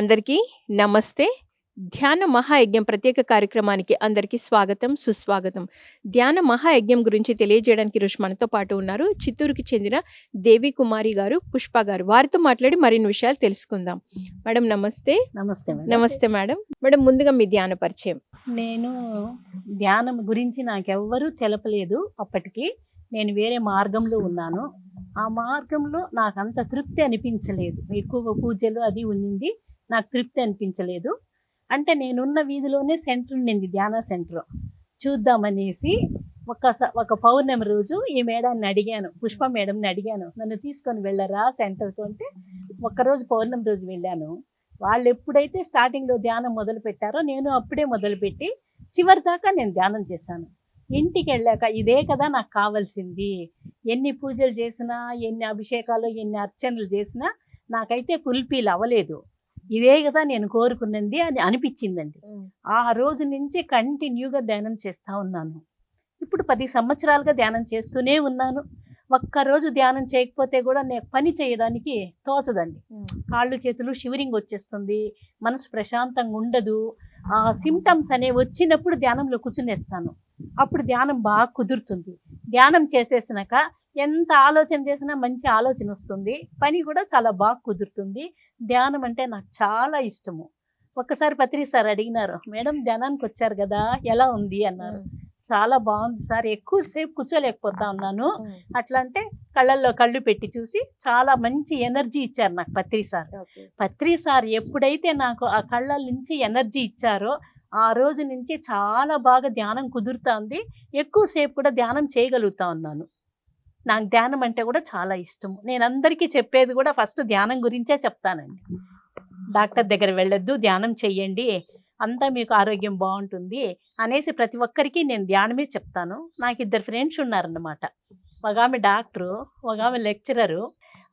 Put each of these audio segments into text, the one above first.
అందరికీ నమస్తే. ధ్యాన మహాయజ్ఞం ప్రత్యేక కార్యక్రమానికి అందరికీ స్వాగతం సుస్వాగతం. ధ్యాన మహాయజ్ఞం గురించి తెలియజేయడానికి ఈరోజు మనతో పాటు ఉన్నారు. చిత్తూరుకి చెందిన దేవి కుమారి గారు పుష్ప గారు. వారితో మాట్లాడి మరిన్ని విషయాలు తెలుసుకుందాం. మేడం నమస్తే. నమస్తే. నమస్తే మేడం. మేడం ముందుగా మీ ధ్యాన పరిచయం. నేను ధ్యానం గురించి నాకెవ్వరూ తెలపలేదు అప్పటికి. నేను వేరే మార్గంలో ఉన్నాను. ఆ మార్గంలో నాకు అంత తృప్తి అనిపించలేదు. ఎక్కువ పూజలు అది ఉన్నింది నాకు తృప్తి అనిపించలేదు. అంటే నేనున్న వీధిలోనే సెంటర్ ఉండింది ధ్యాన సెంటర్. చూద్దామనేసి ఒక స- ఒక పౌర్ణమి రోజు ఈ మేడాన్ని అడిగాను పుష్ప మేడంని అడిగాను నన్ను తీసుకొని వెళ్ళరా సెంటర్తో? అంటే ఒక్కరోజు పౌర్ణమి రోజు వెళ్ళాను. వాళ్ళు ఎప్పుడైతే స్టార్టింగ్లో ధ్యానం మొదలు పెట్టారో నేను అప్పుడే మొదలుపెట్టి చివరి దాకా నేను ధ్యానం చేశాను. ఇంటికి వెళ్ళాక ఇదే కదా నాకు కావాల్సింది. ఎన్ని పూజలు చేసినా ఎన్ని అభిషేకాలు ఎన్ని అర్చనలు చేసినా నాకైతే ఫుల్ఫిల్ అవ్వలేదు. ఇదే కదా నేను కోరుకున్నది అని అనిపించిందండి. ఆ రోజు నుంచి కంటిన్యూగా ధ్యానం చేస్తూ ఉన్నాను. ఇప్పుడు పది సంవత్సరాలుగా ధ్యానం చేస్తూనే ఉన్నాను. ఒక్కరోజు ధ్యానం చేయకపోతే కూడా నేను పని చేయడానికి తోచదండి. కాళ్ళు చేతులు షివరింగ్ వచ్చేస్తుంది మనసు ప్రశాంతంగా ఉండదు. ఆ సిమ్టమ్స్ అనేవి వచ్చినప్పుడు ధ్యానంలో కూర్చునేస్తాను. అప్పుడు ధ్యానం బాగా కుదురుతుంది. ధ్యానం చేసేసినాక ఎంత ఆలోచన చేసినా మంచి ఆలోచన వస్తుంది. పని కూడా చాలా బాగా కుదురుతుంది. ధ్యానం అంటే నాకు చాలా ఇష్టము. ఒక్కసారి పత్రి సార్ అడిగినారు మేడం ధ్యానానికి వచ్చారు కదా ఎలా ఉంది? అన్నారు. చాలా బాగుంది సార్ ఎక్కువసేపు కూర్చోలేకపోతా ఉన్నాను. అట్లా అంటే కళ్ళల్లో కళ్ళు పెట్టి చూసి చాలా మంచి ఎనర్జీ ఇచ్చారు నాకు పత్రి సార్. పత్రి సార్ ఎప్పుడైతే నాకు ఆ కళ్ళ నుంచి ఎనర్జీ ఇచ్చారో ఆ రోజు నుంచి చాలా బాగా ధ్యానం కుదురుతుంది. ఎక్కువసేపు కూడా ధ్యానం చేయగలుగుతా ఉన్నాను. నాకు ధ్యానం అంటే కూడా చాలా ఇష్టం. నేను అందరికీ చెప్పేది కూడా ఫస్ట్ ధ్యానం గురించే చెప్తానండి. డాక్టర్ దగ్గర వెళ్ళొద్దు ధ్యానం చెయ్యండి అంతా మీకు ఆరోగ్యం బాగుంటుంది అనేసి ప్రతి ఒక్కరికి నేను ధ్యానమే చెప్తాను. నాకు ఇద్దరు ఫ్రెండ్స్ ఉన్నారన్నమాట. ఒక ఆమె డాక్టరు ఒక ఆమె లెక్చరరు.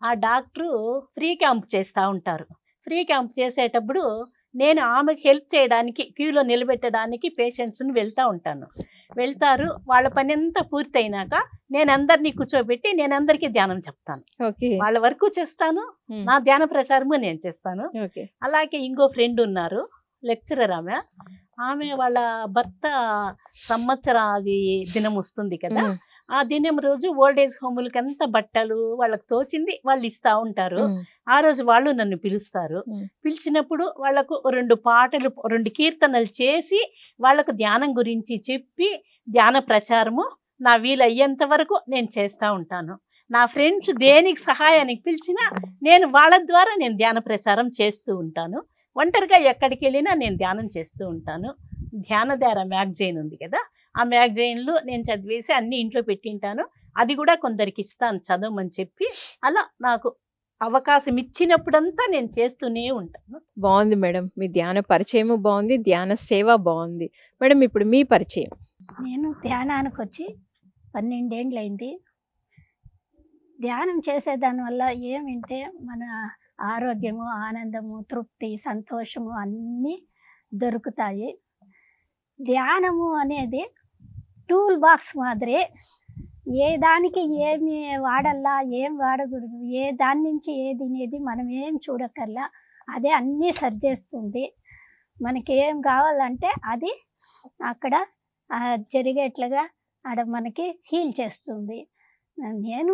ఆ డాక్టరు ఫ్రీ క్యాంప్ చేస్తూ ఉంటారు. ఫ్రీ క్యాంప్ చేసేటప్పుడు నేను ఆమెకు హెల్ప్ చేయడానికి క్యూలో నిలబెట్టడానికి పేషెంట్స్ని వెళ్తూ ఉంటాను. వెళ్తారు. వాళ్ళ పని అంతా పూర్తయినాక నేను అందరినీ కూర్చోబెట్టి నేను అందరికీ ధ్యానం చెప్తాను. వాళ్ళ వరకు చేస్తాను నా ధ్యాన ప్రచారము నేను చేస్తాను. అలాగే ఇంకో ఫ్రెండ్ ఉన్నారు. లెక్చరర్ ఆమె. ఆమె వాళ్ళ భర్త సంవత్సరాది దినం వస్తుంది కదా. ఆ దినం రోజు ఓల్డ్ ఏజ్ హోములకి అంత బట్టలు వాళ్ళకి తోచింది వాళ్ళు ఇస్తా ఉంటారు. ఆ రోజు వాళ్ళు నన్ను పిలుస్తారు. పిలిచినప్పుడు వాళ్ళకు రెండు పాటలు రెండు కీర్తనలు చేసి వాళ్ళకు ధ్యానం గురించి చెప్పి ధ్యాన ప్రచారము నా వీలయ్యేంత వరకు నేను చేస్తూ ఉంటాను. నా ఫ్రెండ్స్ దేనికి సహాయానికి పిలిచినా నేను వాళ్ళ ద్వారా నేను ధ్యాన ప్రచారం చేస్తూ ఉంటాను. ఒంటరిగా ఎక్కడికి వెళ్ళినా నేను ధ్యానం చేస్తూ ఉంటాను. ధ్యానధార మ్యాగజైన్ ఉంది కదా ఆ మ్యాగజైన్లు నేను చదివేసి అన్ని ఇంట్లో పెట్టింటాను. అది కూడా కొందరికి ఇస్తాను చదవమని చెప్పి అలా నాకు అవకాశం ఇచ్చినప్పుడంతా నేను చేస్తూనే ఉంటాను. బాగుంది మేడం. మీ ధ్యాన పరిచయము బాగుంది ధ్యాన సేవ బాగుంది. మేడం ఇప్పుడు మీ పరిచయం. నేను ధ్యానానికి వచ్చి పన్నెండేండ్లు అయింది ధ్యానం చేసేదాని వల్ల ఏమింటే మన ఆరోగ్యము ఆనందము తృప్తి సంతోషము అన్నీ దొరుకుతాయి. ధ్యానము అనేది టూల్ బాక్స్ మాదిరి ఏ దానికి ఏమి వాడల్లా ఏం వాడకూడదు ఏ దాని నుంచి ఏది అనేది మనం ఏం చూడక్కర్లా అదే అన్నీ సరిచేస్తుంది మనకి ఏం కావాలంటే అది అక్కడ జరిగేట్లుగా ఆడ మనకి హీల్ చేస్తుంది. నేను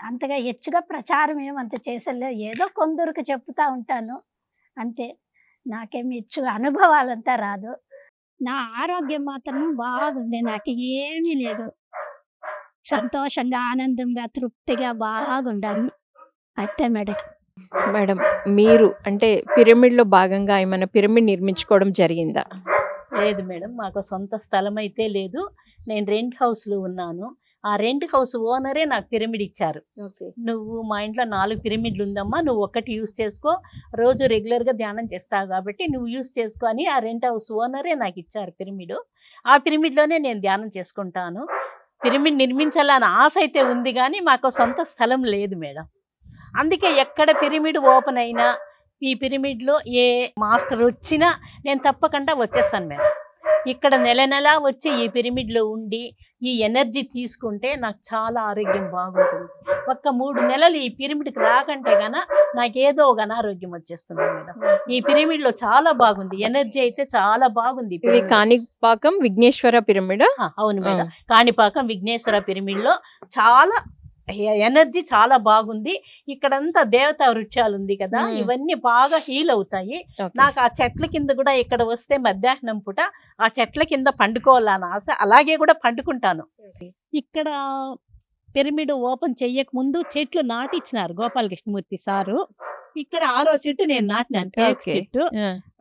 అంతగా హెచ్చుగా ప్రచారం ఏమంత చేసలేదు ఏదో కొందరికి చెప్తా ఉంటాను. అంతే. నాకేమి హెచ్చుగా అనుభవాలంతా రాదు. నా ఆరోగ్యం మాత్రం బాగుంది. నాకు ఏమీ లేదు. సంతోషంగా ఆనందంగా తృప్తిగా బాగుండాను అయితే మేడం. మేడం మీరు అంటే పిరమిడ్లో భాగంగా ఏమైనా పిరమిడ్ నిర్మించుకోవడం జరిగిందా? లేదు మేడం. మాకు సొంత స్థలం అయితే లేదు. నేను రెంట్ హౌస్లో ఉన్నాను. ఆ రెంట్ హౌస్ ఓనరే నాకు పిరమిడ్ ఇచ్చారు. నువ్వు మా ఇంట్లో నాలుగు పిరమిడ్లు ఉందమ్మా నువ్వు ఒకటి యూస్ చేసుకో రోజు రెగ్యులర్గా ధ్యానం చేస్తావు కాబట్టి నువ్వు యూస్ చేసుకో అని ఆ రెంట్ హౌస్ ఓనరే నాకు ఇచ్చారు పిరమిడ్. ఆ పిరమిడ్లోనే నేను ధ్యానం చేసుకుంటాను. పిరమిడ్ నిర్మించాలని ఆశ అయితే ఉంది కానీ మాకు సొంత స్థలం లేదు మేడం. అందుకే ఎక్కడ పిరమిడ్ ఓపెన్ అయినా ఈ పిరమిడ్లో ఏ మాస్టర్ వచ్చినా నేను తప్పకుండా వచ్చేస్తాను మేడం. ఇక్కడ నెల నెలా వచ్చి ఈ పిరమిడ్లో ఉండి ఈ ఎనర్జీ తీసుకుంటే నాకు చాలా ఆరోగ్యం బాగుంటుంది. ఒక్క మూడు నెలలు ఈ పిరమిడ్కి రాకంటే గన నాకేదో ఒక అనారోగ్యం వచ్చేస్తుంది మేడం. ఈ పిరమిడ్లో చాలా బాగుంది. ఎనర్జీ అయితే చాలా బాగుంది ఇది. కాణిపాకం విఘ్నేశ్వర పిరమిడ్? అవును మేడం. కాణిపాకం విఘ్నేశ్వర పిరమిడ్లో చాలా ఎనర్జీ చాలా బాగుంది. ఇక్కడంతా దేవతా వృక్షాలు ఉంది కదా. ఇవన్నీ బాగా హీల్ అవుతాయి. నాకు ఆ చెట్ల కింద కూడా ఇక్కడ వస్తే మధ్యాహ్నం పూట ఆ చెట్ల కింద పండుకోవాలని ఆశ. అలాగే కూడా పండుకుంటాను. ఇక్కడ పిరమిడ్ ఓపెన్ చెయ్యక ముందు చెట్లు నాటిచ్చినారు గోపాలకృష్ణమూర్తి సారు. ఇక్కడ ఆరో చెట్టు నేను నాటినాను టేకు. చెట్టు.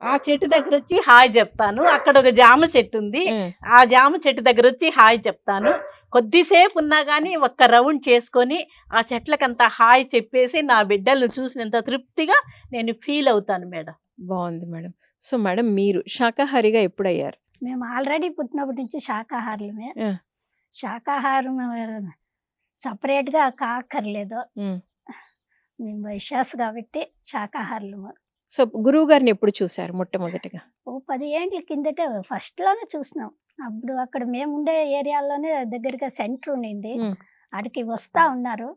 ఆ. చెట్టు దగ్గర వచ్చి హాయ్ చెప్తాను. అక్కడ ఒక జామ చెట్టు ఉంది. ఆ. జామ చెట్టు దగ్గర వచ్చి హాయ్ చెప్తాను. కొద్దిసేపు ఉన్నా కానీ ఒక్క రౌండ్ చేసుకొని ఆ చెట్లకంతా హాయ్ చెప్పేసి నా బిడ్డలను చూసినంత తృప్తిగా నేను ఫీల్ అవుతాను మేడం. బాగుంది మేడం. సో మేడం మీరు శాకాహారిగా ఎప్పుడయ్యారు? మేము ఆల్రెడీ పుట్టినప్పటి నుంచి శాకాహారులమే. శాకాహారం సపరేట్గా కాకర్లేదు. మేము వైశ్యాస్ కాబట్టి శాకాహారులము. సో గురువు గారిని ఎప్పుడు చూసారు మొట్టమొదటిగా? ఓ పది ఏండ్ల కిందటే ఫస్ట్లోనే చూసినాం. అప్పుడు అక్కడ మేము ఉండే ఏరియాలోనే దగ్గరగా సెంటర్ ఉండింది. అక్కడికి వస్తా ఉన్నారు.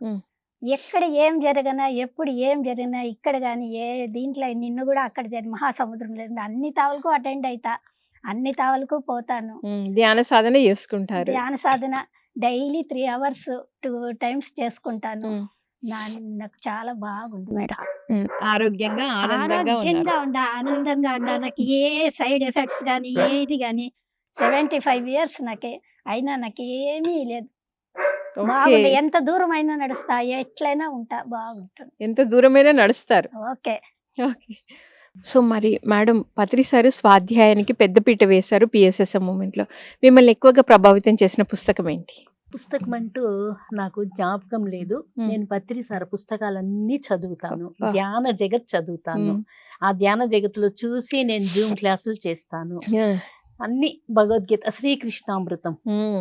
ఎక్కడ ఏం జరిగినా ఎప్పుడు ఏం జరిగినా ఇక్కడ కానీ ఏ దీంట్లో నిన్ను కూడా అక్కడ జరిగి మహాసముద్రం లేదు. అన్ని తావులకు అటెండ్ అవుతా అన్ని తావులకు పోతాను. ధ్యాన సాధన చేసుకుంటారు. ధ్యాన సాధన daily three hours two times చేసుకుంటాను. ఉమ్. నా నాకు చాలా బాగుంది. మేడం. ఆరోగ్యంగా ఆనందంగా ఉండ ఆనందంగా ఉండ. నాకు ఏ సైడ్ ఎఫెక్ట్స్ కానీ ఏది కానీ సెవెంటీ ఫైవ్ ఇయర్స్ నాకే అయినా నాకు ఏమీ లేదు బాగుంది ఎంత దూరం అయినా నడుస్తా ఎట్లయినా ఉంటా బాగుంటుంది. ఎంత దూరమైనా నడుస్తారు. ఓకే. ఓకే. సో మరి మేడం పత్రి సారు స్వాధ్యాయానికి పెద్దపీట వేశారు పిఎస్ఎస్ఎం మూమెంట్లో. మిమ్మల్ని ఎక్కువగా ప్రభావితం చేసిన పుస్తకం ఏంటి? పుస్తకం అంటూ నాకు జ్ఞాపకం లేదు. నేను పత్రిసార పుస్తకాలన్నీ చదువుతాను. ధ్యాన జగత్ చదువుతాను. ఆ ధ్యాన జగత్తులో చూసి నేను జూమ్ క్లాసులు చేస్తాను. అన్ని భగవద్గీత శ్రీకృష్ణామృతం.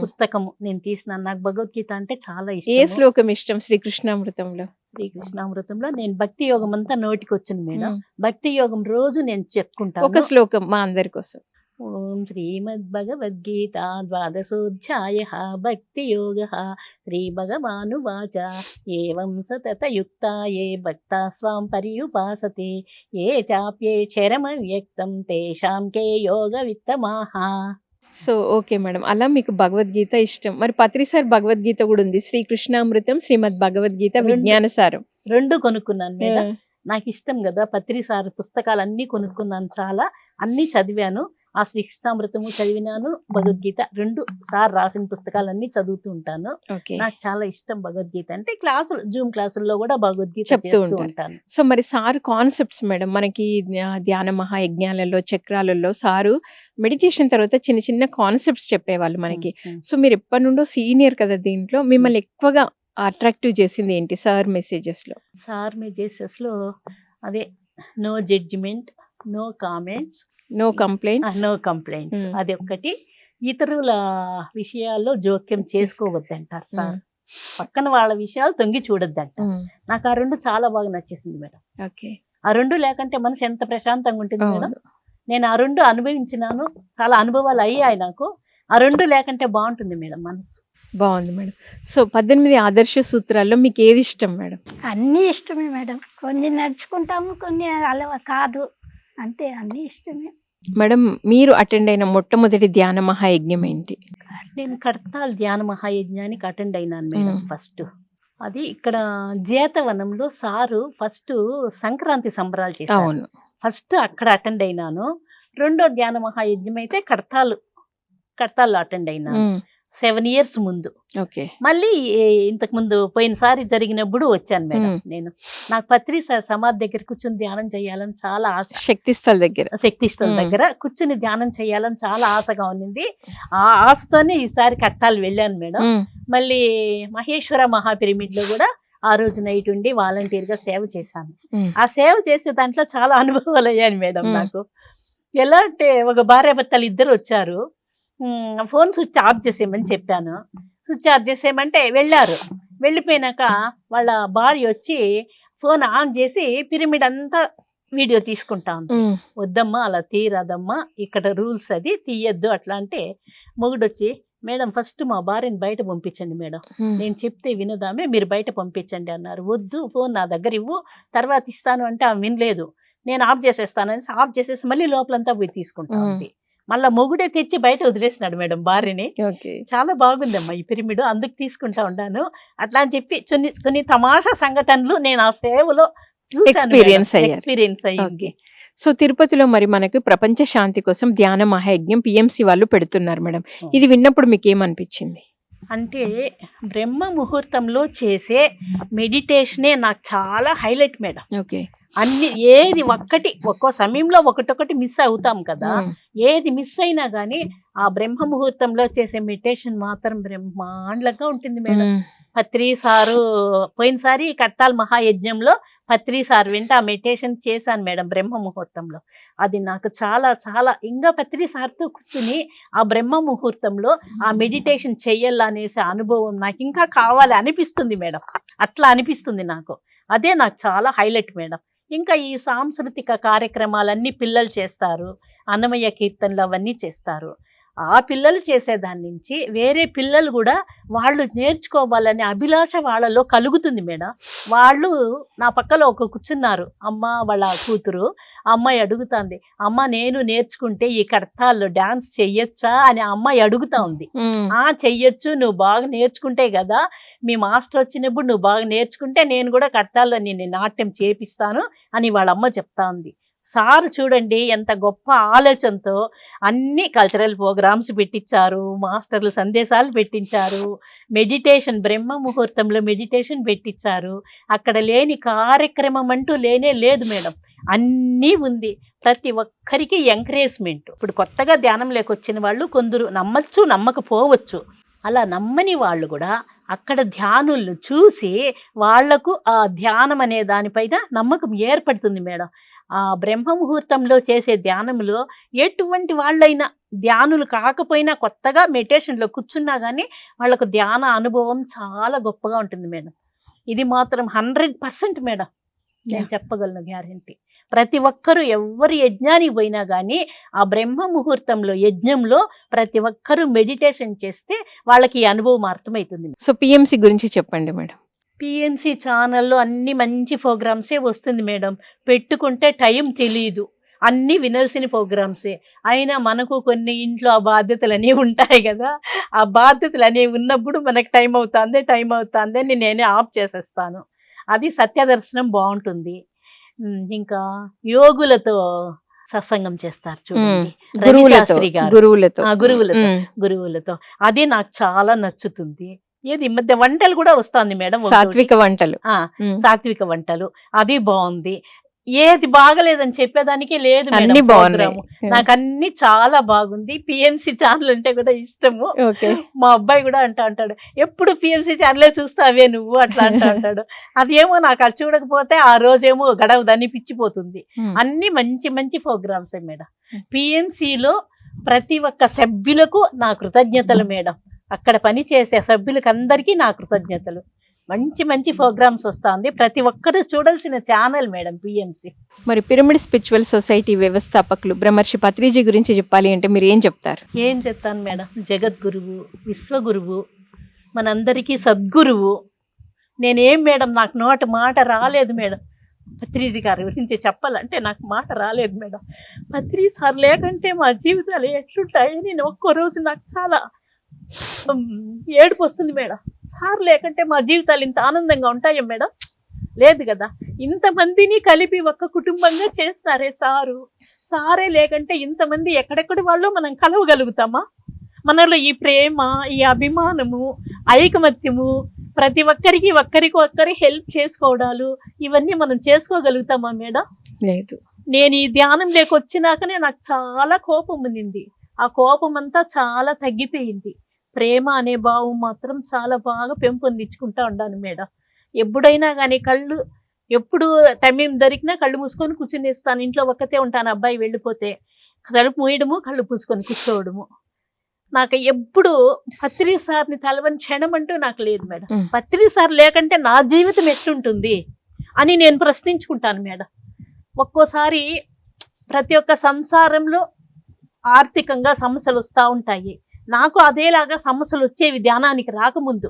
పుస్తకము నేను తీసినాను. నాకు భగవద్గీత అంటే చాలా ఏ ఇష్టం శ్లోకం ఇష్టం శ్రీకృష్ణామృతంలో? శ్రీకృష్ణామృతంలో నేను భక్తి యోగం అంతా నోటికి వచ్చింది మేడం భక్తి యోగం రోజు నేను ఒక చెప్పుకుంటాను శ్లోకం మా అందరి కోసం. ఓం శ్రీమద్భగవద్గీత ద్వాదశోధ్యాయ భక్తి యోగ శ్రీ భగవానువాచ ఏవం సతతయుక్తా ఏ భక్తా స్వాం పర్యుపాసతే. ఏ చాప్యే క్షరమవ్యక్తం తేషాం కే యోగ విత్తమాహ సో ఓకే మేడం. అలా మీకు భగవద్గీత ఇష్టం. మరి పత్రి సార్ భగవద్గీత కూడా ఉంది. శ్రీకృష్ణామృతం శ్రీమద్ భగవద్గీత రెండు. విజ్ఞాన సారం. రెండు కొనుక్కున్నాను మేడం. నాకు ఇష్టం కదా పత్రి సార్ పుస్తకాలు అన్ని కొనుక్కున్నాను చాలా. అన్ని చదివాను. ఆ శ్రీకృష్ణామృతము చదివినాను భగవద్గీత రెండు సార్ రాసిన పుస్తకాలన్నీ చదువుతూ ఉంటాను. నాకు చాలా ఇష్టం భగవద్గీత. అంటే క్లాసులు జూమ్ క్లాసుల్లో కూడా భగవద్గీత చెప్తూ. ఉంటాను. సో మరి సారు కాన్సెప్ట్స్ మేడం మనకి ధ్యా- ధ్యాన మహాయజ్ఞాలలో చక్రాలలో సారు మెడిటేషన్ తర్వాత చిన్న చిన్న కాన్సెప్ట్స్ చెప్పేవాళ్ళు మనకి. సో మీరు ఎప్పటి నుండో సీనియర్ కదా దీంట్లో మిమ్మల్ని ఎక్కువగా అట్రాక్టివ్ చేసింది ఏంటి సార్ మెసేజెస్లో సార్ మెజెసెస్లో అదే no judgement no comments no complaints no complaints. అది ఒక్కటి ఇతరుల విషయాల్లో జోక్యం చేసుకోవద్దంటారు సార్. పక్కన వాళ్ళ విషయాలు తొంగి చూడొద్దంట. నాకు ఆ రెండు చాలా బాగా నచ్చేసింది మేడం. ఓకే. ఆ రెండు లేకంటే మనసు ఎంత ప్రశాంతంగా ఉంటుంది మేడం? నేను ఆ రెండు అనుభవించినాను. చాలా అనుభవాలు అయ్యాయి నాకు. ఆ రెండు లేకంటే బాగుంటుంది మేడం మనసు. బాగుంది మేడం. సో పద్దెనిమిది ఆదర్శ సూత్రాల్లో మీకు ఏది ఇష్టం మేడం? అన్నీ ఇష్టమే మేడం. కొన్ని నడుచుకుంటాము కొన్ని అలవ కాదు. అంతే అన్నీ ఇష్టమే. మేడం మీరు అటెండ్ అయిన మొట్టమొదటి ధ్యాన మహాయజ్ఞం ఏంటి? నేను కడతాల్ ధ్యాన మహాయజ్ఞానికి అటెండ్ అయినాను మేడం. ఫస్ట్ అది ఇక్కడ జీతవనంలో సారు ఫస్ట్ సంక్రాంతి సంబరాలు చేశారు. అవును. ఫస్ట్ అక్కడ అటెండ్ అయినాను. రెండో ధ్యాన మహాయజ్ఞం అయితే కడతాలు కడతాల్లో అటెండ్ అయినాను. సెవెన్ ఇయర్స్ ముందు. ఓకే. మళ్ళీ ఇంతకు ముందు పోయినసారి జరిగినప్పుడు వచ్చాను మేడం. నేను. నాకు పత్రి సమాధి దగ్గర కూర్చొని ధ్యానం చేయాలని చాలా ఆశ. శక్తి స్థల్ దగ్గర. శక్తిస్థల మ్మ్. దగ్గర కూర్చుని ధ్యానం చేయాలని చాలా ఆశగా ఉన్నింది. ఆ ఆశతోనే ఈసారి కట్టాలి వెళ్ళాను మేడం. మళ్ళీ మహేశ్వర మహాపిరమిడ్లో కూడా ఆ రోజు నైట్ ఉండి వాలంటీర్గా సేవ చేశాను. ఆ సేవ చేసే దాంట్లో చాలా అనుభవాలు అయ్యాను మేడం. నాకు. ఎలా అంటే ఒక భార్యాభర్తలు ఇద్దరు వచ్చారు. ఫోన్ స్విచ్ ఆఫ్ చేసేయమని చెప్పాను. స్విచ్ ఆఫ్ చేసేయమంటే వెళ్ళారు. వెళ్ళిపోయినాక వాళ్ళ భార్య వచ్చి ఫోన్ ఆన్ చేసి పిరమిడ్ అంతా వీడియో తీసుకుంటా ఉంది. వద్దమ్మా అలా తీయరాదమ్మా ఇక్కడ రూల్స్ అది తీయద్దు అట్లా అంటే మొగుడు వచ్చి మేడం ఫస్ట్ మా భార్యని బయట పంపించండి మేడం. నేను చెప్తే వినదామే మీరు బయట పంపించండి అన్నారు. వద్దు ఫోన్ నా దగ్గర ఇవ్వు తర్వాత ఇస్తాను అంటే ఆమె వినలేదు. నేను ఆఫ్ చేసేస్తానని ఆఫ్ చేసేసి మళ్ళీ లోపలంతా పోయి తీసుకుంటా. ఉంది. మళ్ళీ మొగుడే తెచ్చి బయట వదిలేసినాడు మేడం భార్యని. ఓకే. చాలా బాగుందమ్మా ఈ పిరిమిడ్ అందుకు తీసుకుంటా ఉన్నాను అట్లా అని చెప్పి కొన్ని కొన్ని తమాషా సంఘటనలు నేను ఆ సేవలో. ఎక్స్పీరియన్స్ అయ్యింది. ఓకే. సో తిరుపతిలో మరి మనకు ప్రపంచ శాంతి కోసం ధ్యాన మహాయజ్ఞం పిఎంసి వాళ్ళు పెడుతున్నారు మేడం. ఇది విన్నప్పుడు మీకు ఏమనిపించింది? అంటే బ్రహ్మ ముహూర్తంలో చేసే మెడిటేషనే నాకు చాలా హైలైట్ మేడం. ఓకే. అన్ని ఏది ఒక్కటి ఒక్కో సమయంలో ఒకటొకటి మిస్ అవుతాం కదా. ఏది మిస్ అయినా కానీ ఆ బ్రహ్మ ముహూర్తంలో చేసే మెడిటేషన్ మాత్రం బ్రహ్మాండంగా ఉంటుంది మేడం. పత్రి సారు పోయినసారి కట్టాల్ మహాయజ్ఞంలో పత్రి సార్ వెంట ఆ మెడిటేషన్ చేశాను మేడం బ్రహ్మ ముహూర్తంలో. అది నాకు చాలా చాలా ఇంకా పత్రి సార్తో కూర్చుని ఆ బ్రహ్మ ముహూర్తంలో ఆ మెడిటేషన్ చెయ్యాలనేసే అనుభవం నాకు ఇంకా కావాలి అనిపిస్తుంది మేడం. అట్లా అనిపిస్తుంది నాకు. అదే నాకు చాలా హైలైట్ మేడం. ఇంకా ఈ సాంస్కృతిక కార్యక్రమాలన్నీ పిల్లలు చేస్తారు. అన్నమయ్య కీర్తనలు అవన్నీ చేస్తారు. ఆ పిల్లలు చేసేదాని నుంచి వేరే పిల్లలు కూడా వాళ్ళు నేర్చుకోవాలనే అభిలాష వాళ్ళలో కలుగుతుంది మేడం. వాళ్ళు నా పక్కలో ఒక కూర్చున్నారు. అమ్మ వాళ్ళ కూతురు అమ్మాయి అడుగుతుంది అమ్మ నేను నేర్చుకుంటే ఈ కడతాల్లో డాన్స్ చెయ్యొచ్చా? అని అమ్మాయి అడుగుతా ఉంది. ఆ చెయ్యొచ్చు నువ్వు బాగా నేర్చుకుంటే కదా మీ మాస్టర్ వచ్చినప్పుడు నువ్వు బాగా నేర్చుకుంటే నేను కూడా కడతాల్లో నేను నాట్యం చేపిస్తాను అని వాళ్ళ అమ్మ చెప్తా ఉంది. సార్ చూడండి ఎంత గొప్ప ఆలోచనతో అన్ని కల్చరల్ ప్రోగ్రామ్స్ పెట్టించారు. మాస్టర్లు సందేశాలు పెట్టించారు. మెడిటేషన్ బ్రహ్మ ముహూర్తంలో మెడిటేషన్ పెట్టించారు. అక్కడ లేని కార్యక్రమం అంటూ లేనే లేదు మేడం. అన్నీ ఉంది. ప్రతి ఒక్కరికి ఎంకరేజ్మెంట్ ఇప్పుడు కొత్తగా ధ్యానం వచ్చిన వాళ్ళు కొందరు నమ్మచ్చు నమ్మకపోవచ్చు. అలా నమ్మని వాళ్ళు కూడా అక్కడ ధ్యానులను చూసి వాళ్ళకు ఆ ధ్యానం అనే దానిపైన నమ్మకం ఏర్పడుతుంది మేడం. ఆ బ్రహ్మ ముహూర్తంలో చేసే ధ్యానంలో ఎటువంటి వాళ్ళైనా ధ్యానులు కాకపోయినా కొత్తగా మెడిటేషన్లో కూర్చున్నా కానీ వాళ్ళకు ధ్యాన అనుభవం చాలా గొప్పగా ఉంటుంది మేడం. ఇది మాత్రం హండ్రెడ్ పర్సెంట్ మేడం. నేను. చెప్పగలను గ్యారంటీ. ప్రతి ఒక్కరూ ఎవరు యజ్ఞానికి పోయినా కానీ ఆ బ్రహ్మ ముహూర్తంలో యజ్ఞంలో ప్రతి ఒక్కరూ మెడిటేషన్ చేస్తే వాళ్ళకి ఈ అనుభవం అర్థమవుతుంది. సో పిఎంసి గురించి చెప్పండి మేడం. పిఎంసి ఛానల్లో అన్ని మంచి ప్రోగ్రామ్సే వస్తుంది మేడం. పెట్టుకుంటే టైం తెలియదు అన్నీ వినాల్సిన ప్రోగ్రామ్సే. అయినా మనకు కొన్ని ఇంట్లో ఆ బాధ్యతలు అనేవి ఉంటాయి కదా. ఆ బాధ్యతలు అనేవి ఉన్నప్పుడు మనకు టైం అవుతుంది టైం అవుతుంది అని నేనే ఆఫ్ చేసేస్తాను. అది సత్యదర్శనం బాగుంటుంది. ఉమ్, ఇంకా యోగులతో సత్సంగం చేస్తారు చూడండి. రవి గురువులతో గారు. గురువులతో. గురువులతో ఉమ్, గురువులతో. అది నాకు చాలా నచ్చుతుంది. ఏది? మధ్య వంటలు కూడా వస్తుంది మేడం. సాత్విక వంటలు. సాత్విక వంటలు. అది బాగుంది. ఏది బాగలేదని చెప్పేదానికి లేదు అన్ని బాగున్నాయి. ప్రోగ్రాము. నాకు అన్ని చాలా బాగుంది. పిఎంసి ఛానల్ అంటే కూడా ఇష్టము. మా అబ్బాయి కూడా అంటా అంటాడు ఎప్పుడు పిఎంసి ఛానలే చూస్తావే నువ్వు? అట్లా అంటా అంటాడు అదేమో నాకు అది చూడకపోతే ఆ రోజేమో గడవదని పిచ్చిపోతుంది. ఉమ్, అన్ని మంచి మంచి ప్రోగ్రామ్స్ మేడం. పిఎంసిలో ప్రతి ఒక్క సభ్యులకు నా కృతజ్ఞతలు మేడం. అక్కడ పని చేసే సభ్యులకు అందరికీ నా కృతజ్ఞతలు. మంచి మంచి ప్రోగ్రామ్స్ వస్తుంది. ప్రతి ఒక్కరూ చూడాల్సిన ఛానల్ మేడం పిఎంసి. మరి పిరమిడ్ స్పిరిచువల్ సొసైటీ వ్యవస్థాపకులు బ్రహ్మర్షి పత్రిజీ గురించి చెప్పాలి అంటే మీరు ఏం చెప్తారు? ఏం చెప్తాను మేడం? జగద్గురువు విశ్వగురువు మనందరికీ సద్గురువు. నేనేం మేడం నాకు నోట మాట రాలేదు మేడం. పత్రిజీ గారి గురించి చెప్పాలంటే నాకు మాట రాలేదు మేడం. పత్రి సార్ లేకంటే మా జీవితాలు ఎట్లుంటాయి నేను ఒక్కో రోజు నాకు చాలా ఏడుపు వస్తుంది మేడం. సార్ లేకంటే మా జీవితాలు ఇంత ఆనందంగా ఉంటాయా మేడం? లేదు కదా. ఇంతమందిని కలిపి ఒక్క కుటుంబంగా చేస్తారే సారు? సారే లేకంటే ఇంతమంది ఎక్కడెక్కడి వాళ్ళు మనం కలవగలుగుతామా? మనలో ఈ ప్రేమ ఈ అభిమానము ఐకమత్యము ప్రతి ఒక్కరికి ఒక్కరికి ఒక్కరి హెల్ప్ చేసుకోవడాలు ఇవన్నీ మనం చేసుకోగలుగుతామా మేడం? లేదు. నేను ఈ ధ్యానం లేకొచ్చినాకనే నాకు చాలా కోపం ఉన్నింది. ఆ కోపం అంతా చాలా తగ్గిపోయింది. ప్రేమ అనే భావం మాత్రం చాలా బాగా పెంపొందించుకుంటా ఉండాను మేడం. ఎప్పుడైనా కానీ కళ్ళు ఎప్పుడు టైం దొరికినా కళ్ళు మూసుకొని కూర్చునేస్తాను. ఇంట్లో ఒక్కతే ఉంటాను. అబ్బాయి వెళ్ళిపోతే తలుపు మూయడము కళ్ళు పూసుకొని కూర్చోవడము. నాకు ఎప్పుడు పత్రి సార్ని తలవని క్షణం అంటూ నాకు లేదు మేడం. పత్రి సార్ లేకంటే నా జీవితం ఎట్లుంటుంది అని నేను ప్రశ్నించుకుంటాను మేడం. ఒక్కోసారి ప్రతి ఒక్క సంసారంలో ఆర్థికంగా సమస్యలు వస్తూ ఉంటాయి. నాకు అదేలాగా సమస్యలు వచ్చేవి ధ్యానానికి రాకముందు.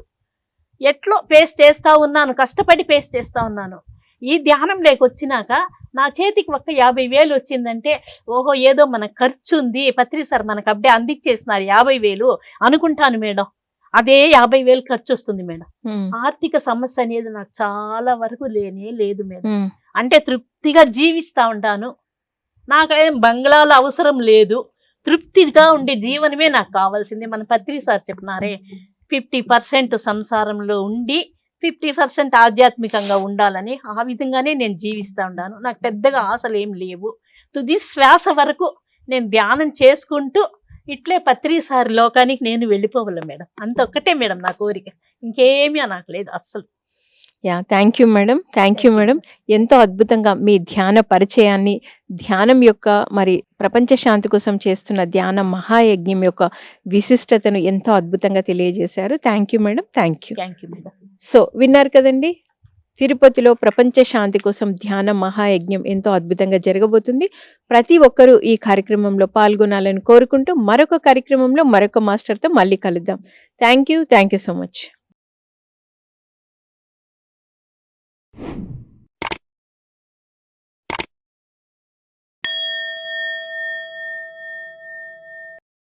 ఎట్లో పేస్ చేస్తా ఉన్నాను కష్టపడి పేస్ చేస్తా ఉన్నాను. ఈ ధ్యానం లేకొచ్చినాక నా చేతికి ఒక్క యాభై వేలు వచ్చిందంటే ఓహో ఏదో మన ఖర్చు ఉంది. పత్రి సార్ మనకు అప్పుడే అందించేసినారు యాభై వేలు. అనుకుంటాను మేడం. అదే యాభై వేలు ఖర్చు వస్తుంది మేడం. ఆర్థిక సమస్య అనేది నాకు చాలా వరకు లేనే లేదు మేడం. అంటే తృప్తిగా జీవిస్తా ఉంటాను. నాకేం బంగ్లాల అవసరం లేదు. తృప్తిగా ఉండే జీవనమే నాకు కావాల్సింది. మన పత్రి సార్ చెప్పినారే ఫిఫ్టీ పర్సెంట్ సంసారంలో ఉండి ఫిఫ్టీ పర్సెంట్ ఆధ్యాత్మికంగా ఉండాలని ఆ విధంగానే నేను జీవిస్తా ఉన్నాను. నాకు పెద్దగా ఆశలు ఏం లేవు. తుది శ్వాస వరకు నేను ధ్యానం చేసుకుంటూ ఇట్లే పత్రిసారి లోకానికి నేను వెళ్ళిపోవాలి మేడం. అంత ఒక్కటే మేడం నా కోరిక. ఇంకేమీ నాకు లేదు అస్సలు. Yeah thank you madam thank you madam ఎంతో అద్భుతంగా మీ ధ్యాన పరిచయాన్ని ధ్యానం యొక్క మరి ప్రపంచ శాంతి కోసం చేస్తున్న ధ్యాన మహాయజ్ఞం యొక్క విశిష్టతను ఎంతో అద్భుతంగా తెలియజేశారు. Thank you madam thank you thank you madam so విన్నారు కదండి? తిరుపతిలో ప్రపంచ శాంతి కోసం ధ్యాన మహాయజ్ఞం ఎంతో అద్భుతంగా జరగబోతుంది. ప్రతి ఒక్కరూ ఈ కార్యక్రమంలో పాల్గొనాలని కోరుకుంటూ మరొక కార్యక్రమంలో మరొక మాస్టర్తో మళ్ళీ కలుద్దాం. Thank you thank you so much you